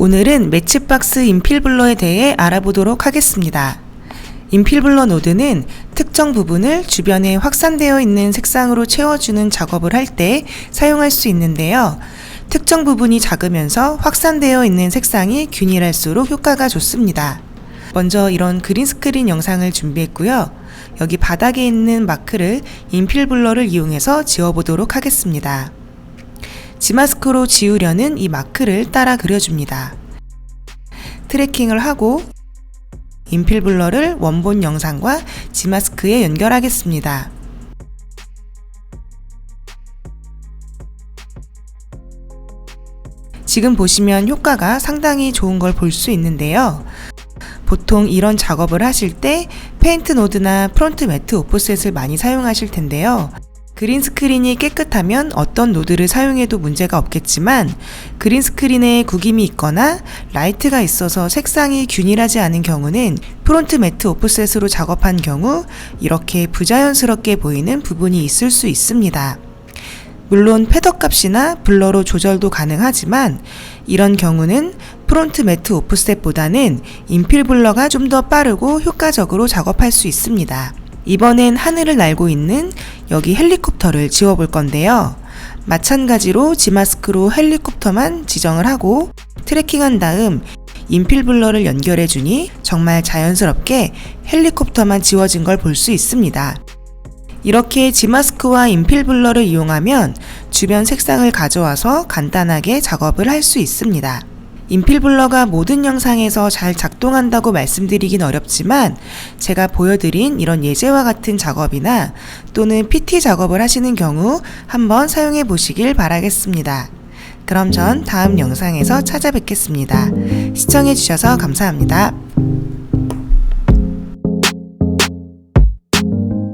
오늘은 매치박스 인필블러에 대해 알아보도록 하겠습니다. 인필블러 노드는 특정 부분을 주변에 확산되어 있는 색상으로 채워주는 작업을 할 때 사용할 수 있는데요. 특정 부분이 작으면서 확산되어 있는 색상이 균일할수록 효과가 좋습니다. 먼저 이런 그린 스크린 영상을 준비했고요. 여기 바닥에 있는 마크를 인필블러를 이용해서 지워보도록 하겠습니다. 지마스크로 지우려는 이 마크를 따라 그려줍니다. 트래킹을 하고 인필 블러를 원본 영상과 지마스크에 연결하겠습니다. 지금 보시면 효과가 상당히 좋은 걸 볼 수 있는데요. 보통 이런 작업을 하실 때 페인트 노드나 프론트 매트 오프셋을 많이 사용하실 텐데요. 그린 스크린이 깨끗하면 어떤 노드를 사용해도 문제가 없겠지만 그린 스크린에 구김이 있거나 라이트가 있어서 색상이 균일하지 않은 경우는 프론트 매트 오프셋으로 작업한 경우 이렇게 부자연스럽게 보이는 부분이 있을 수 있습니다. 물론 패더 값이나 블러로 조절도 가능하지만 이런 경우는 프론트 매트 오프셋보다는 인필 블러가 좀 더 빠르고 효과적으로 작업할 수 있습니다. 이번엔 하늘을 날고 있는 여기 헬리콥터를 지워볼 건데요. 마찬가지로 지마스크로 헬리콥터만 지정을 하고 트래킹한 다음 인필 블러를 연결해 주니 정말 자연스럽게 헬리콥터만 지워진 걸 볼 수 있습니다. 이렇게 지마스크와 인필 블러를 이용하면 주변 색상을 가져와서 간단하게 작업을 할 수 있습니다. 인필 블러가 모든 영상에서 잘 작동한다고 말씀드리긴 어렵지만 제가 보여드린 이런 예제와 같은 작업이나 또는 PT 작업을 하시는 경우 한번 사용해 보시길 바라겠습니다. 그럼 전 다음 영상에서 찾아뵙겠습니다. 시청해 주셔서 감사합니다.